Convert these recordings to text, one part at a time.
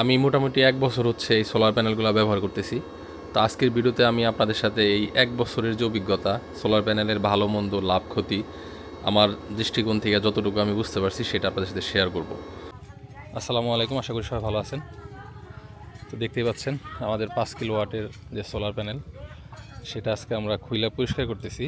আমি মোটামুটি এক বছর হচ্ছে এই সোলার প্যানেলগুলো ব্যবহার করতেছি। তো আজকের ভিডিওতে আমি আপনাদের সাথে এই এক বছরের যে অভিজ্ঞতা সোলার প্যানেলের ভালো, মন্দ, লাভ, ক্ষতি, আমার দৃষ্টিকোণ থেকে যতটুকু আমি বুঝতে পারছি সেটা আপনাদের সাথে শেয়ার করব। আসসালামু আলাইকুম, আশা করি সবাই ভালো আছেন। তো দেখতেই পাচ্ছেন, আমাদের পাঁচ কিলো ওয়াটের যে সোলার প্যানেল সেটা আজকে আমরা খুইলা পরিষ্কার করতেছি।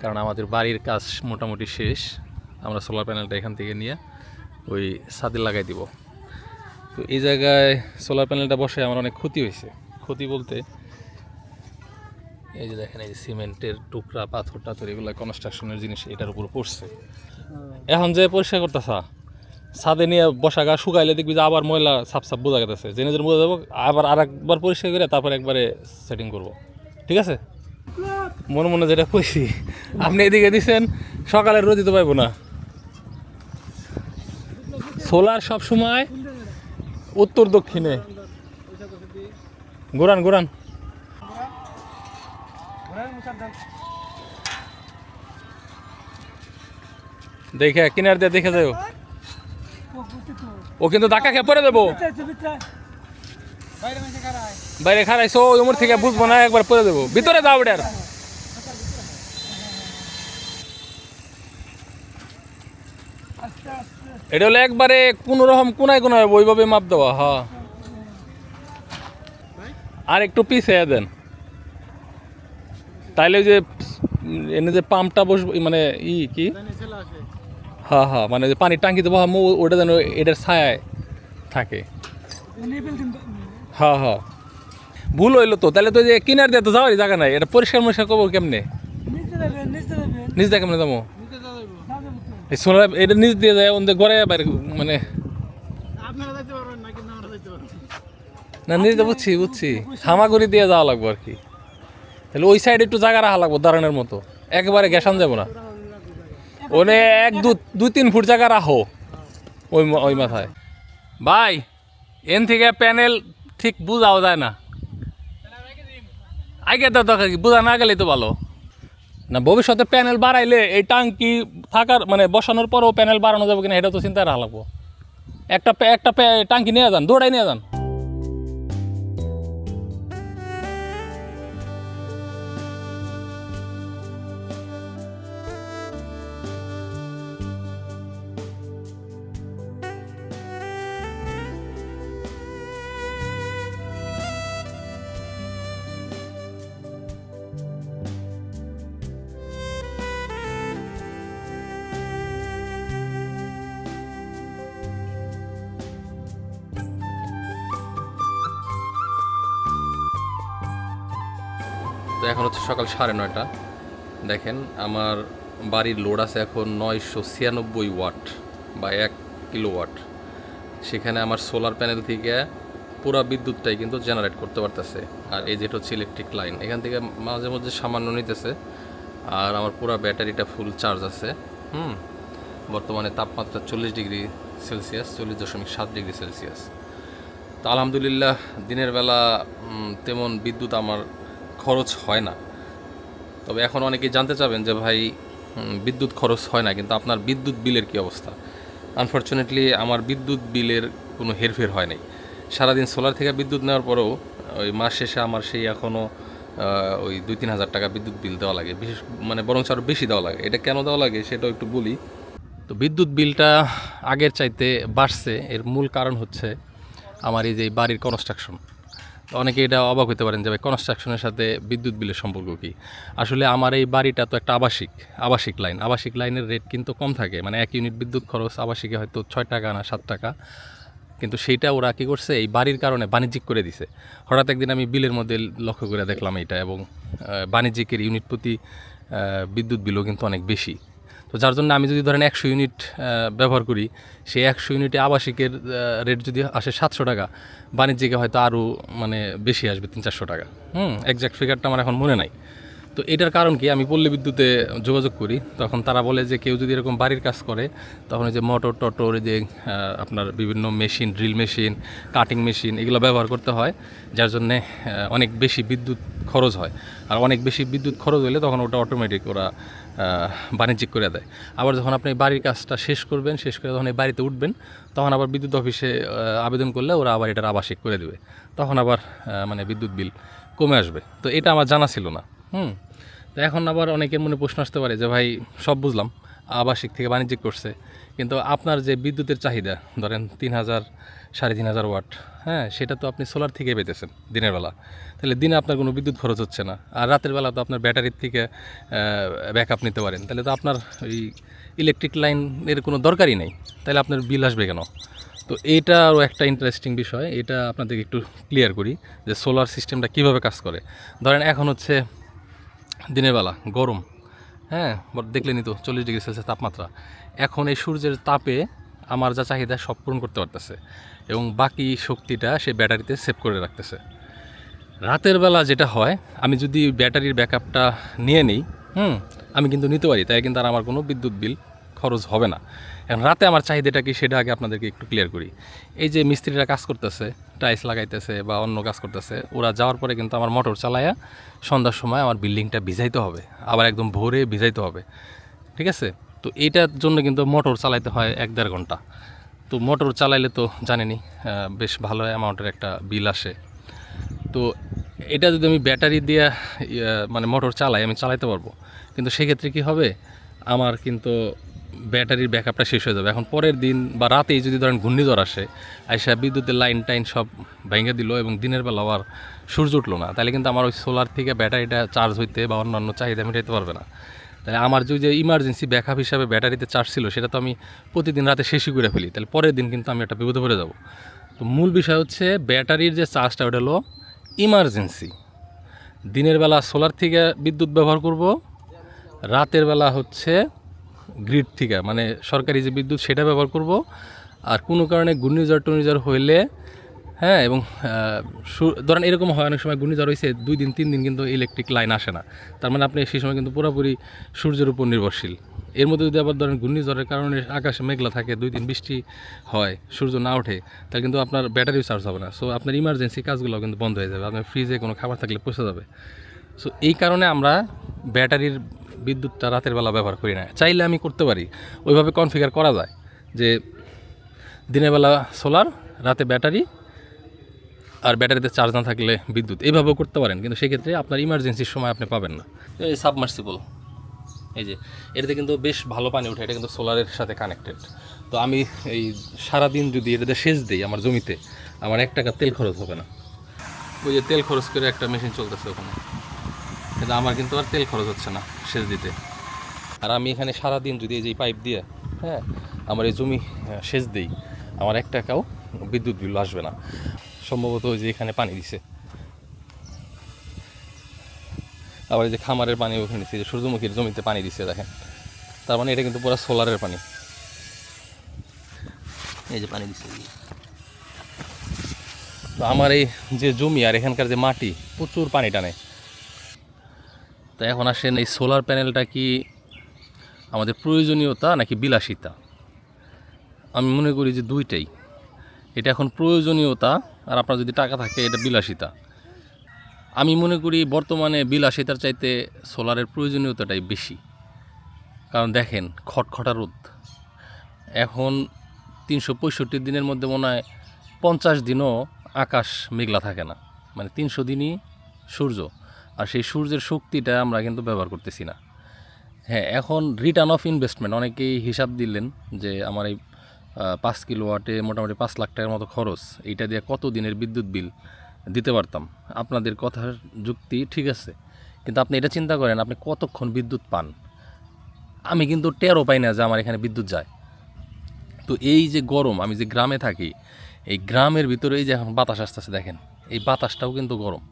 কারণ আমাদের বাড়ির কাজ মোটামুটি শেষ, আমরা সোলার প্যানেলটা এখান থেকে নিয়ে ওই ছাদে লাগাই দিব। তো এই জায়গায় সোলার প্যানেলটা বসে আমার অনেক ক্ষতি হয়েছে। ক্ষতি বলতে এই যে দেখেন, এই যে সিমেন্টের টুকরা, পাথর টাথর, এগুলো কনস্ট্রাকশনের জিনিস এটার উপর পড়ছে। এখন যে পরিষ্কার করতেছা, ছাদে নিয়ে বসা গা শুকাইলে দেখবি যে আবার ময়লা সাপ সাপ বোঝা গেছে জেনে জেনে বোঝা যাব আবার আর একবার পরিষ্কার করে তারপর একবারে সেটিং করব। ঠিক আছে? মনে মনে যেটা কইছি, আপনি এদিকে দিছেন সকালে রোদি তো পাইবো না। সোলার সব সময় উত্তর দক্ষিণে। ঘুরান ঘুরান। দেখে, কিনার দিয়ে দেখে যাও ও কিন্তু ধাক্কা খেয়ে পরে দেবো বাইরে খারাইছো ওই উমর থেকে বুঝব না, একবার পরে দেবো ভিতরে যাও ওটার এটা হলো একবারে কোনো রকম কোনায় কোনায় ওইভাবে মাপ দেওয়া হ্যাঁ আর একটু পিছিয়ে দেন। তাইলে যে এনে যে পাম্পটা বসবে মানে ই কি? হ্যাঁ হ্যাঁ মানে যে পানির টাঙ্কিতে বহা মো ওটা যেন এটার ছায়ায় থাকে। হ্যাঁ হ্যাঁ ভুল হইল তো তাহলে তো যে কিনার দিয়ে তো যাওয়ারই জায়গা নাই, এটা পরিষ্কার মরিষ্কার করব কেমনে? নিজ দিয়ে কেমনে যাব? এই সোনার এটা নিচ দিয়ে যায় ওদের গড়ে বাইরে মানে না নিজ বুঝছি বুঝছি। হামাগুড়ি দিয়ে যাওয়া লাগবো আর কি। তাহলে ওই সাইডে একটু জায়গা রাখা লাগবো দাঁড়ানোর মতো। একেবারে গ্যাসান যাব না। ওনে এক দু দুই তিন ফুট জায়গা রাখো ওই ওই মাথায়। ভাই এন থেকে প্যানেল ঠিক বুঝাও যায় না। আগে তো দরকার কি বোঝা না গেলেই তো ভালো। না, ভবিষ্যতে প্যানেল বাড়াইলে এই টাঙ্কি থাকার মানে বসানোর পরও প্যানেল বাড়ানো যাবে কিনা, এটা তো চিন্তা রাখা লাগবো একটা একটা টাঙ্কি নিয়ে যান, দৌড়াই নিয়ে যান। তো এখন হচ্ছে সকাল সাড়ে নয়টা। দেখেন, আমার বাড়ির লোড আছে এখন নয়শো ছিয়ানব্বই ওয়াট বা এক কিলো ওয়াট সেখানে আমার সোলার প্যানেল থেকে পুরা বিদ্যুৎটাই কিন্তু জেনারেট করতে পারতেছে। আর এই যেটা হচ্ছে ইলেকট্রিক লাইন এখান থেকে মাঝে মধ্যে সামান্য নিতেছে। আর আমার পুরা ব্যাটারিটা ফুল চার্জ আছে, হুম? বর্তমানে তাপমাত্রা চল্লিশ ডিগ্রি সেলসিয়াস, চল্লিশ দশমিক সাত ডিগ্রি সেলসিয়াস। তো আলহামদুলিল্লাহ, দিনের বেলা তেমন বিদ্যুৎ আমার খরচ হয় না। তবে এখন অনেকেই জানতে চাবেন যে ভাই বিদ্যুৎ খরচ হয় না, কিন্তু আপনার বিদ্যুৎ বিলের কী অবস্থা? আনফর্চুনেটলি আমার বিদ্যুৎ বিলের কোনো হেরফের হয় নাই। সারাদিন সোলার থেকে বিদ্যুৎ নেওয়ার পরেও, ওই মাস শেষে আমার সেই এখনও ওই দুই তিন হাজার টাকা বিদ্যুৎ বিল দেওয়া লাগে। বিশেষ মানে বরং আরও বেশি দেওয়া লাগে। এটা কেন দেওয়া লাগে সেটাও একটু বলি। তো বিদ্যুৎ বিলটা আগের চাইতে বাড়ছে। এর মূল কারণ হচ্ছে আমার এই যে বাড়ির কনস্ট্রাকশন অনেকে এটা অবাক হতে পারেন যে কনস্ট্রাকশনের সাথে বিদ্যুৎ বিলের সম্পর্ক কী? আসলে আমার এই বাড়িটা তো একটা আবাসিক আবাসিক লাইন আবাসিক লাইনের রেট কিন্তু কম থাকে। মানে এক ইউনিট বিদ্যুৎ খরচ আবাসিকে হয়তো ছয় টাকা না সাত টাকা। কিন্তু সেইটা ওরা কী করছে? এই বাড়ির কারণে বাণিজ্যিক করে দিছে। হঠাৎ একদিন আমি বিলের মধ্যে লক্ষ্য করে দেখলাম এটা এবং বাণিজ্যিকের ইউনিট প্রতি বিদ্যুৎ বিলও কিন্তু অনেক বেশি। তো যার জন্য আমি যদি ধরেন একশো ইউনিট ব্যবহার করি, সেই একশো ইউনিটে আবাসিকের রেট যদি আসে সাতশো টাকা, বাণিজ্যিকে হয়তো আরও মানে বেশি আসবে, তিন চারশো টাকা। হুম একজ্যাক্ট ফিগারটা আমার এখন মনে নাই। তো এটার কারণ কি? আমি পল্লী বিদ্যুতে যোগাযোগ করি, তখন তারা বলে যে কেউ যদি এরকম বাড়ির কাজ করে, তখন ওই যে মোটর টটর যে আপনার বিভিন্ন machine drill machine cutting machine এগুলো ব্যবহার করতে হয়, যার জন্যে অনেক বেশি বিদ্যুৎ খরচ হয়। আর অনেক বেশি বিদ্যুৎ খরচ হলে তখন ওটা অটোমেটিক ওরা বাণিজ্যিক করে দেয়। আবার যখন আপনি বাড়ির কাজটা শেষ করবেন, শেষ করে যখন এই বাড়িতে উঠবেন, তখন আবার বিদ্যুৎ অফিসে আবেদন করলে ওরা আবার এটার আবাসিক করে দেবে। তখন আবার মানে বিদ্যুৎ বিল কমে আসবে। তো এটা আমার জানা ছিল না। হুম। তো এখন আবার অনেকের মনে প্রশ্ন আসতে পারে যে, ভাই, সব বুঝলাম। আবাসিক থেকে বাণিজ্যিক করছে। কিন্তু আপনার যে বিদ্যুতের চাহিদা, ধরেন তিন হাজার, সাড়ে তিন হাজার ওয়াট হ্যাঁ সেটা তো আপনি সোলার থেকে পেতেছেন দিনের বেলা। তাহলে দিনে আপনার কোনো বিদ্যুৎ খরচ হচ্ছে না। আর রাতের বেলা তো আপনার ব্যাটারির থেকে ব্যাক আপ নিতে পারেন। তাহলে তো আপনার ওই ইলেকট্রিক লাইনের কোনো দরকারই নেই। তাহলে আপনার বিল আসবে কেন? তো এটা আরও একটা ইন্টারেস্টিং বিষয়। এটা আপনাদেরকে একটু ক্লিয়ার করি যে সোলার সিস্টেমটা কীভাবে কাজ করে। ধরেন এখন হচ্ছে দিনের বেলা গরম। হ্যাঁ দেখলেনি তো, চল্লিশ ডিগ্রি সেলসিয়াস তাপমাত্রা। এখন এই সূর্যের তাপে আমার যা চাহিদা সব পূরণ করতে পারতেছে। এবং বাকি শক্তিটা সে ব্যাটারিতে সেভ করে রাখতেছে। রাতের বেলা যেটা হয়, আমি যদি ব্যাটারির ব্যাকআপটা নিয়ে নিই, হুম, আমি কিন্তু নিতে পারি, তাই কিন্তু আর আমার কোনো বিদ্যুৎ বিল খরচ হবে না। এখন রাতে আমার চাহিদাটা কি সেটা আগে আপনাদেরকে একটু ক্লিয়ার করি। এই যে মিস্ত্রিরা কাজ করতেছে টাইলস লাগাইতেছে বা অন্য কাজ করতেছে, ওরা যাওয়ার পরে কিন্তু আমার মোটর চালায়া সন্ধ্যার সময় আমার বিল্ডিংটা ভিজাইতে হবে। আবার একদম ভোরে ভিজাইতে হবে। ঠিক আছে? তো এইটার জন্য কিন্তু মোটর চালাইতে হয় এক দেড় ঘণ্টা। তো মোটর চালাইলে তো জানেনি বেশ ভালো অ্যামাউন্টের একটা বিল আসে। তো এটা যদি আমি ব্যাটারি দিয়ে মানে মোটর চালাই, আমি চালাইতে পারব। কিন্তু সেক্ষেত্রে কি হবে? আমার কিন্তু ব্যাটারির ব্যাকআপটা শেষ হয়ে যাবে। এখন পরের দিন বা রাতেই যদি ধরেন ঘূর্ণিঝড় আসে, আইসা বিদ্যুতের লাইন, টাইন সব ভেঙে দিল এবং দিনের বেলা আবার সূর্য উঠল না, তাহলে কিন্তু আমার ওই সোলার থেকে ব্যাটারিটা চার্জ হইতে বা অন্যান্য চাহিদা মেটাইতে পারবে না। তাহলে আমার যে ইমার্জেন্সি ব্যাকআপ হিসাবে ব্যাটারিতে চার্জ ছিল, সেটা তো আমি প্রতিদিন রাতে শেষই করে ফেলি, তাহলে পরের দিন কিন্তু আমি একটা বিপদে পড়ে যাব। তো মূল বিষয় হচ্ছে ব্যাটারির যে চার্জটা ওটা হলো ইমার্জেন্সি দিনের বেলা সোলার থেকে বিদ্যুৎ ব্যবহার করব, রাতের বেলা হচ্ছে গ্রিড থেকে মানে সরকারি যে বিদ্যুৎ সেটা ব্যবহার করব। আর কোনো কারণে ঘূর্ণিঝড় টুর্ণিঝড় হইলে হ্যাঁ এবং ধরেন এরকম হয় অনেক সময় ঘূর্ণিঝড় হয়েছে দুই দিন, তিন দিন কিন্তু ইলেকট্রিক লাইন আসে না। তার মানে আপনি সেই সময় কিন্তু পুরোপুরি সূর্যের উপর নির্ভরশীল। এর মধ্যে যদি আবার ধরেন ঘূর্ণিঝড়ের কারণে আকাশে মেঘলা থাকে, দুই দিন বৃষ্টি হয়, সূর্য না ওঠে, তাহলে কিন্তু আপনার ব্যাটারিও চার্জ হবে না। সো আপনার ইমার্জেন্সি কাজগুলো কিন্তু বন্ধ হয়ে যাবে। আপনার ফ্রিজে কোনো খাবার থাকলে পচে যাবে। সো এই কারণে আমরা ব্যাটারির বিদ্যুৎটা রাতের বেলা ব্যবহার করি না। চাইলে আমি করতে পারি। ওইভাবে কনফিগার করা যায় যে দিনের বেলা সোলার রাতে ব্যাটারি আর ব্যাটারিতে চার্জ না থাকলে বিদ্যুৎ। এইভাবেও করতে পারেন, কিন্তু সেক্ষেত্রে আপনার ইমার্জেন্সির সময় আপনি পাবেন না। এই সাবমার্সিবল এই যে, এটাতে কিন্তু বেশ ভালো পানি ওঠে, এটা কিন্তু সোলারের সাথে কানেক্টেড তো আমি এই সারাদিন যদি এটাতে সেচ দিই আমার জমিতে, আমার এক টাকা তেল খরচ হবে না। ওই যে তেল খরচ করে একটা মেশিন চলতেছে ওখানে। কিন্তু আমার কিন্তু আর তেল খরচ হচ্ছে না সেচ দিতে। আর আমি এখানে সারাদিন যদি এই যে পাইপ দিয়ে হ্যাঁ আমার এই জমি সেচ দিই, আমার এক টাকাও বিদ্যুৎ বিল আসবে না। সম্ভবত ওই যে এখানে পানি দিছে। আবার এই যে খামারের পানি ওখানে দিচ্ছে সূর্যমুখীর জমিতে পানি দিচ্ছে দেখেন। তার মানে এটা কিন্তু পুরো সোলারের পানি। এই যে পানি দিচ্ছে তো আমার এই যে জমি আর এখানকার যে মাটি, প্রচুর পানি টানে। তো এখন আসেন এই সোলার প্যানেলটা কি আমাদের প্রয়োজনীয়তা নাকি বিলাসিতা? আমি মনে করি যে দুইটাই। এটা এখন প্রয়োজনীয়তা আর আপনার যদি টাকা থাকে, এটা বিলাসিতা। আমি মনে করি বর্তমানে বিলাসিতার চাইতে সোলারের প্রয়োজনীয়তাটাই বেশি। কারণ দেখেন, খটখটা রোদ। এখন তিনশো পঁয়ষট্টি দিনের মধ্যে মনে হয় পঞ্চাশ দিনও আকাশ মেঘলা থাকে না। মানে তিনশো দিনই সূর্য। আর সেই সূর্যের শক্তিটা আমরা কিন্তু ব্যবহার করতেছি না। হ্যাঁ এখন রিটার্ন অফ ইনভেস্টমেন্ট অনেকেই হিসাব দিলেন যে আমার এই পাঁচ কিলো ওয়াটে মোটামুটি পাঁচ লাখ টাকার মতো খরচ, এইটা দিয়ে কত দিনের বিদ্যুৎ বিল দিতে পারতাম? আপনাদের কথার যুক্তি ঠিক আছে, কিন্তু আপনি এটা চিন্তা করেন, আপনি কতক্ষণ বিদ্যুৎ পান? আমি কিন্তু টেরও পাই না যে আমার এখানে বিদ্যুৎ যায়। তো এই যে গরম, আমি যে গ্রামে থাকি, এই গ্রামের ভিতরে এই যে এখন বাতাস আসতেছে, দেখেন, এই বাতাসটাও কিন্তু গরম।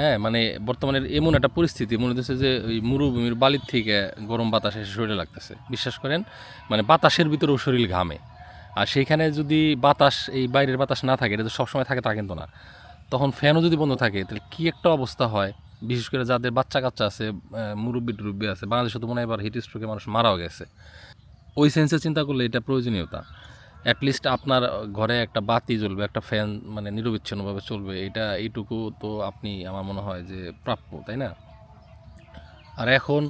হ্যাঁ মানে বর্তমানে এমন একটা পরিস্থিতি, মনে হচ্ছে যে ওই মরুভূমির বালির থেকে গরম বাতাস এসে শরীরে লাগতেছে। বিশ্বাস করেন মানে বাতাসের ভিতরেও শরীর ঘামে। আর সেইখানে যদি বাতাস, এই বাইরের বাতাস না থাকে, এটা তো সবসময় থাকে তা কিন্তু না। তখন ফ্যানও যদি বন্ধ থাকে, তাহলে কী একটা অবস্থা হয়? বিশেষ করে যাদের বাচ্চা কাচ্চা আছে মুরব্বি টুরব্বি আছে, বাংলাদেশে তো মনে হয় এবার হিট স্ট্রোকে মানুষ মারাও গেছে। ওই সেন্সে চিন্তা করলে এটা প্রয়োজনীয়তা। অ্যাটলিস্ট আপনার ঘরে একটা বাতি জ্বলবে, একটা ফ্যান মানে নিরবিচ্ছিন্নভাবে চলবে, এটা এইটুকু তো আপনি, আমার মনে হয় যে প্রাপ্য, তাই না? আর এখন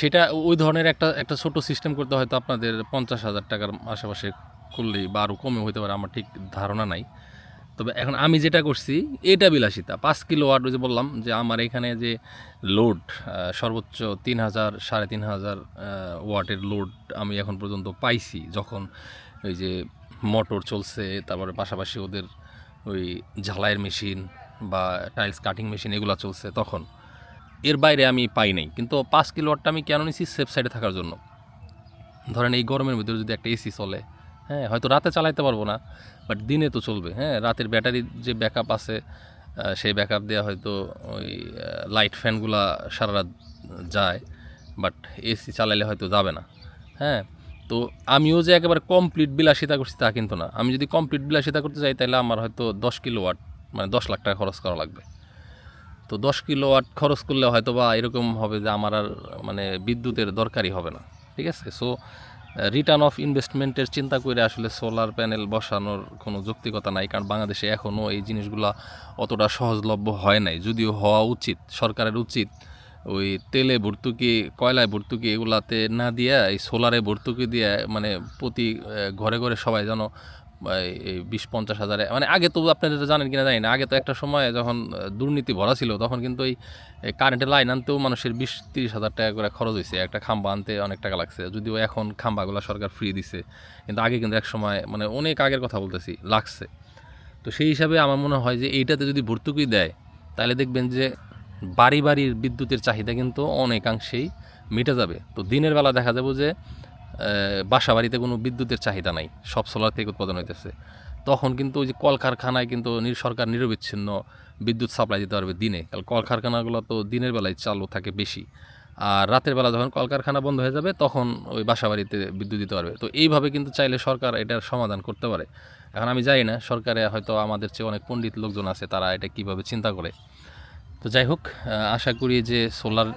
সেটা ওই ধরনের একটা একটা ছোট সিস্টেম করতে হয়তো আপনাদের পঞ্চাশ হাজার টাকার আশেপাশে করলেই বা আরও কমে হইতে পারে, আমার ঠিক ধারণা নাই। তবে এখন আমি যেটা করছি, এটা বিলাসিতা। পাঁচ কিলো ওয়াট যে বললাম, যে আমার এখানে যে লোড সর্বোচ্চ তিন হাজার, সাড়ে তিন হাজার ওয়াটের লোড আমি এখন পর্যন্ত পাইছি, যখন ওই যে মোটর চলছে, তারপরে পাশাপাশি ওদের ওই ঝালাইয়ের মেশিন বা টাইলস কাটিং মেশিন এগুলো চলছে তখন। এর বাইরে আমি পাই নাই, কিন্তু পাঁচ কিলো ওয়াটটা আমি কেন নিছি সেফ সাইডে থাকার জন্য? ধরেন এই গরমের ভিতরে যদি একটা এসি চলে হ্যাঁ হয়তো রাতে চালাইতে পারব না, বাট দিনে তো চলবে হ্যাঁ রাতের ব্যাটারির যে ব্যাকআপ আছে সেই ব্যাকআপ দেওয়া হয়তো ওই লাইট ফ্যানগুলা সারা রাত যায়, বাট এসি চালাইলে হয়তো যাবে না হ্যাঁ। তো আমিও যে একেবারে কমপ্লিট বিলাসিতা করছি তা কিন্তু না। আমি যদি কমপ্লিট বিলাসিতা করতে চাই তাহলে আমার হয়তো দশ কিলো ওয়াট মানে দশ লাখ টাকা খরচ করা লাগবে। তো দশ কিলো ওয়াট খরচ করলে হয়তো বা এরকম হবে যে আমার আর মানে বিদ্যুতের দরকারই হবে না। ঠিক আছে? সো রিটার্ন অফ ইনভেস্টমেন্টের চিন্তা করে আসলে সোলার প্যানেল বসানোর কোনো যৌক্তিকতা নাই, কারণ বাংলাদেশে এখনও এই জিনিসগুলো অতটা সহজলভ্য হয় নাই। যদিও হওয়া উচিত, সরকারের উচিত ওই তেলে ভর্তুকি, কয়লায় ভর্তুকি এগুলাতে না দিয়ে, এই সোলারে ভর্তুকি দিয়ে মানে প্রতি ঘরে ঘরে সবাই যেন বিশ পঞ্চাশ হাজারে মানে আগে তো আপনারা জানেন কিনা জানি না, আগে তো একটা সময় যখন দুর্নীতি ভরা ছিল, তখন কিন্তু এই কারেন্টের লাইন আনতেও মানুষের বিশ তিরিশ হাজার টাকা করে খরচ হয়েছে একটা খাম্বা আনতে অনেক টাকা লাগছে, যদিও এখন খাম্বাগুলো সরকার ফ্রি দিছে, কিন্তু আগে কিন্তু এক সময় মানে অনেক আগের কথা বলতেছি, লাগছে। তো সেই হিসাবে আমার মনে হয় যে এইটাতে যদি ভর্তুকি দেয়, তাহলে দেখবেন যে বাড়ি বাড়ির বিদ্যুতের চাহিদা কিন্তু অনেকাংশেই মিটে যাবে। তো দিনের বেলা দেখা যাবে যে বাসা বাড়িতে কোনো বিদ্যুতের চাহিদা নাই, সব সোলার থেকে উৎপাদন হইতেছে। তখন কিন্তু ওই যে কলকারখানায় কিন্তু সরকার নিরবিচ্ছিন্ন বিদ্যুৎ সাপ্লাই দিতে পারবে দিনে। কারণ কলকারখানাগুলো তো দিনের বেলায় চালু থাকে বেশি। আর রাতের বেলা যখন কলকারখানা বন্ধ হয়ে যাবে, তখন ওই বাসা বাড়িতে বিদ্যুৎ দিতে পারবে। তো এইভাবে কিন্তু চাইলে সরকার এটার সমাধান করতে পারে। এখন আমি জানি না, সরকারে হয়তো আমাদের চেয়ে অনেক পণ্ডিত লোকজন আছে, তারা এটা কীভাবে চিন্তা করে। তো যাই হোক আশা করি যে সোলার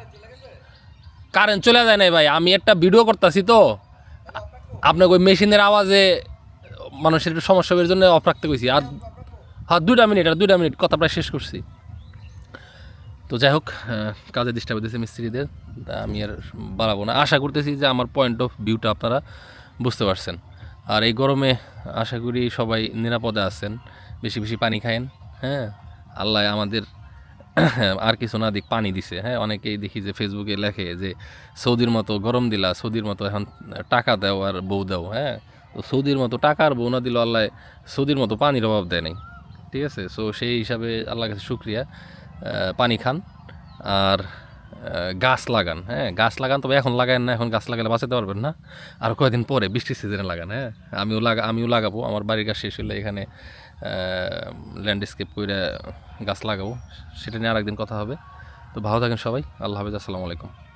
কারেন্ট চলে যায় নাই ভাই। আমি একটা ভিডিও করতেছি তো। আপনাকে ওই মেশিনের আওয়াজে মানুষের একটু সমস্যা হবে জন্য অফ রাখতে কইছি। আর হ্যাঁ দুইটা মিনিট আর দুইটা মিনিট কথা প্রায় শেষ করছি। তো যাই হোক কাজে ডিস্টার্ব হতেছে মিস্ত্রিদের। তা আমি আর বাড়াবো না। আশা করতেছি যে আমার পয়েন্ট অফ ভিউটা আপনারা বুঝতে পারছেন। আর এই গরমে আশা করি সবাই নিরাপদে আছেন। বেশি বেশি পানি খায়েন। হ্যাঁ আল্লাহ আমাদের আর কিছু না দিক, পানি দিছে। হ্যাঁ অনেকেই দেখি যে ফেসবুকে লেখে যে সৌদির মতো গরম দিলা, সৌদির মতো এখন টাকা দাও আর বউ দাও। হ্যাঁ তো সৌদির মতো টাকা আর বউ না দিল আল্লাহ সৌদির মতো পানির অভাব দেয় নাই। ঠিক আছে? সো সেই হিসাবে আল্লাহ কাছে শুক্রিয়া। পানি খান আর গাছ লাগান। হ্যাঁ গাছ লাগান, তবে এখন লাগান না, এখন গাছ লাগালে বাঁচাতে পারবেন না। আর কয়েকদিন পরে বৃষ্টির সিজনে লাগান। হ্যাঁ আমিও লাগা, আমিও লাগাবো। আমার বাড়ির গাছ শেষ হলে এখানে ল্যান্ডস্কেপ করে গাছ লাগাবো, সেটা নিয়ে আরেকদিন কথা হবে। তো ভালো থাকেন সবাই, আল্লাহ হাফিজ, আসসালামু আলাইকুম।